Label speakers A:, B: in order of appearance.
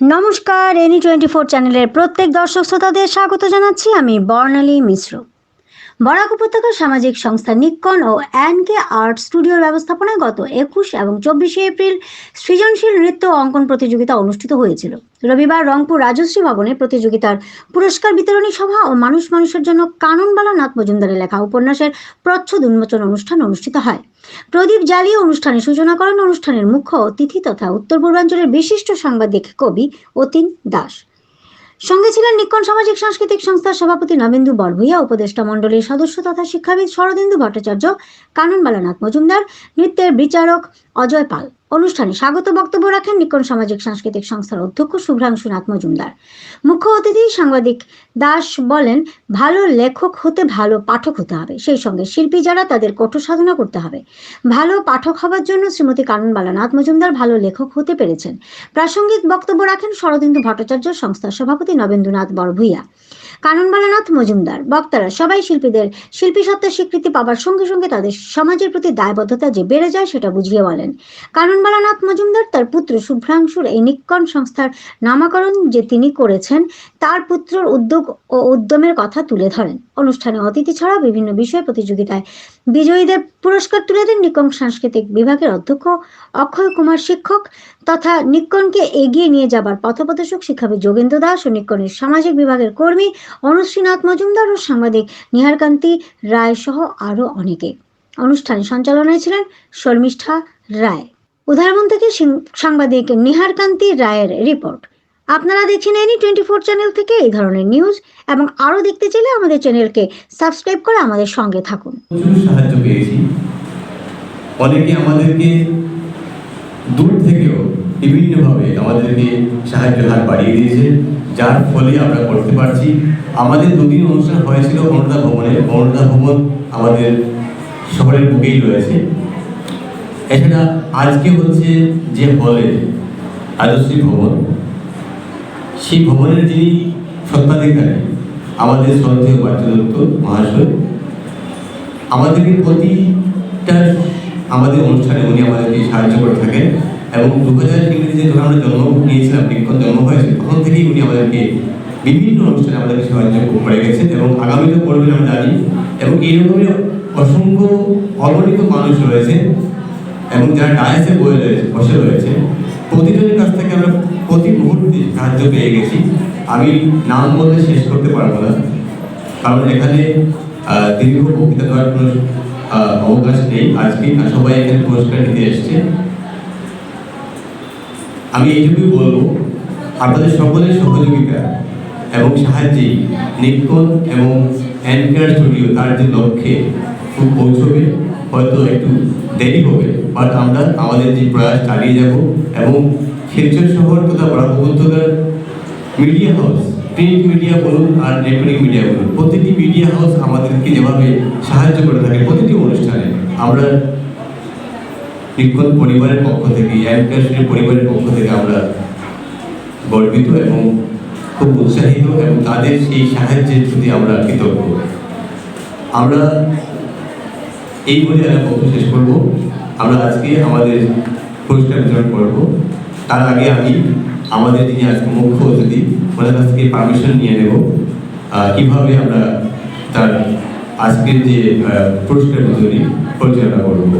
A: নমস্কার any twenty four চ্যানেলের প্রত্যেক দর্শক শ্রোতাদের স্বাগত জানাচ্ছি আমি বর্ণালী মিশ্র। বরাক উপত্যকার সামাজিক সংস্থা নিক্কন ও অ্যানকে আর্ট স্টুডিওর ব্যবস্থাপনায় গত একুশ এবং চব্বিশে এপ্রিল সৃজনশীল নৃত্য অঙ্কন প্রতিযোগিতা অনুষ্ঠিত হয়েছিল। রবিবার রংপুর রাজশ্রী ভবনে প্রতিযোগিতার পুরস্কার বিতরণী সভা ও মানুষ মানুষের জন্য কাননবালা নাথ মজুমদারের লেখা উপন্যাসের প্রচ্ছদ উন্মোচন অনুষ্ঠান অনুষ্ঠিত হয়। প্রদীপ জ্বালিয়ে অনুষ্ঠানের সূচনা করেন অনুষ্ঠানের মুখ্য অতিথি তথা উত্তর পূর্বাঞ্চলের বিশিষ্ট সাংবাদিক কবি অতীন দাস। সঙ্গে ছিলেন নিকন সামাজিক সাংস্কৃতিক সংস্থার সভাপতি নবেন্দু বরভুইয়া উপদেষ্টা মন্ডলীর সদস্য তথা শিক্ষাবিদ শরদিন্দু ভট্টাচার্য কাননবালানাথ মজুমদার, নৃত্যের বিচারক অজয় পাল। অনুষ্ঠানে স্বাগত বক্তব্য রাখেন নিক্কন সামাজিক সাংস্কৃতিক সংস্থার অধ্যক্ষ শুভ্রাংশুনাথ মজুমদার। মুখ্য অতিথি সাংবাদিক দাস বলেন, ভালো লেখক হতে ভালো পাঠক হতে হবে। সেই সঙ্গে শিল্পী যারা, তাদের কঠোর সাধনা করতে হবে। ভালো পাঠক হবার জন্য শ্রীমতী কাননবালানাথ মজুমদার ভালো লেখক হতে পেরেছেন। প্রাসঙ্গিক বক্তব্য রাখেন শরদিন্দু ভট্টাচার্য, সংস্থার সভাপতি নবেন্দ্রনাথ বরভূয়া কাননবালানাথ মজুমদার, বক্তারা, সবাই শিল্পীদের শিল্পী সত্তার স্বীকৃতি পাবার সঙ্গে সঙ্গে তাদের সমাজের প্রতি দায়বদ্ধতা যে বেড়ে যায় সেটা বুঝিয়ে বলেন। কাননবালানাথ মজুমদার তার পুত্র শুভ্রাংশুর এই নিকন সংস্থার নামাকরণ যে তিনি করেছেন, তার পুত্রর উদ্যোগ ও উদ্যমের কথা তুলে ধরেন। অনুষ্ঠানে অতিথি ছাড়া বিভিন্ন বিষয় প্রতিযোগিতায় বিজয়ীদের পুরস্কার তুলে দেন নিক্কন সাংস্কৃতিক বিভাগের অধ্যক্ষ অক্ষয় কুমার শিক্ষক তথা নিক্কনকে এগিয়ে নিয়ে যাবার পথপ্রদর্শক শিক্ষাবিদ যোগেন্দ্র দাস ও নিক্কনের সামাজিক বিভাগের কর্মী অনুশ্রীনাথ মজুমদার ও সাংবাদিক নিহারকান্তি রায় সহ আরও অনেকে। অনুষ্ঠানে সঞ্চালনায় ছিলেন শর্মিষ্ঠা রায়। উদাহরণ থেকে সাংবাদিক নিহারকান্তি রায়ের রিপোর্ট। আপনারা দেখছেন এনি টোয়েন্টি ফোর চ্যানেল থেকে এই ধরনের নিউজ এবং আরও দেখতে চাইলে আমাদের চ্যানেলকে সাবস্ক্রাইব করে আমাদের সঙ্গে থাকুন।
B: প্রচুর সাহায্য পেয়েছি। অনেকে আমাদেরকে দূর থেকেও বিভিন্নভাবে আমাদেরকে সাহায্যের হাত বাড়িয়ে দিয়েছে, যার ফলে আমরা করতে পারছি। আমাদের দুদিন অনুষ্ঠান হয়েছিল বনদা ভবনে। বনদা ভবন আমাদের শহরের বুকেই রয়েছে। এছাড়া আজকে হচ্ছে যে হলে রাজশ্রী ভবন। সেই ভবনের যিনি সত্ত্বাধিকারী, আমাদের শ্রদ্ধেয় বাচ্চদত্ত মহাশয়, আমাদেরকে প্রতিটা আমাদের অনুষ্ঠানে উনি আমাদেরকে সাহায্য করে থাকেন এবং দু হাজার ইংরেজিতে যখন আমরা জন্ম নিয়েছিলাম বিজ্ঞান জন্ম হয়েছে, তখন থেকেই উনি আমাদেরকে বিভিন্ন অনুষ্ঠানে আমাদেরকে সাহায্য করে গেছেন এবং আগামীতেও করবেন আমরা জানি এবং এইরকমই অসংখ্য অগণিত মানুষ রয়েছে এবং যারা ডায়াসে বয়ে রয়েছে, বসে রয়েছে, প্রতিজনের কাছ থেকে আমরা প্রতি মুহূর্তে সাহায্য পেয়ে গেছি। আমি নাম বলতে শেষ করতে পারব না। কারণ এখানে দীর্ঘ বক্তৃতা দেওয়ার কোনো অবকাশ নেই। আজকে সবাই এখানে পুরস্কার নিতে এসছে। আমি এইটুকুই বলব, আপনাদের সকলের সহযোগিতা এবং সাহায্যেই নিকন এবং অ্যানকার স্টুডিও তার যে লক্ষ্যে খুব পৌঁছবে, হয়তো একটু দেরি হবে, বাট আমরা আমাদের যে প্রয়াস চালিয়ে যাব এবং শিলচর শহর তথা বরাক উপত্যকার মিডিয়া হাউস প্রিন্ট মিডিয়া বলুন আর ইলেকট্রনিক মিডিয়া বলুন। প্রতিটি মিডিয়া হাউস আমাদেরকে যেভাবে সাহায্য করে থাকে প্রতিটি অনুষ্ঠানে। আমরা নিকন পরিবারের পক্ষ থেকে অ্যানকাশের পরিবারের পক্ষ থেকে আমরা গর্বিত এবং খুব উৎসাহিত এবং তাদের সেই সাহায্যের প্রতি আমরা কৃতজ্ঞ। আমরা এই বলে আমি বক্তব্য শেষ করব। আমরা আজকে আমাদের পুরস্কার বিতরণ করব। তার আগে আমি আমাদের যিনি আজকে মুখ্য অতিথি, ওনার কাছ থেকে পারমিশন নিয়ে নেব। কীভাবে আমরা তার আজকের যে পুরস্কার বিতরণী পরিচালনা করব?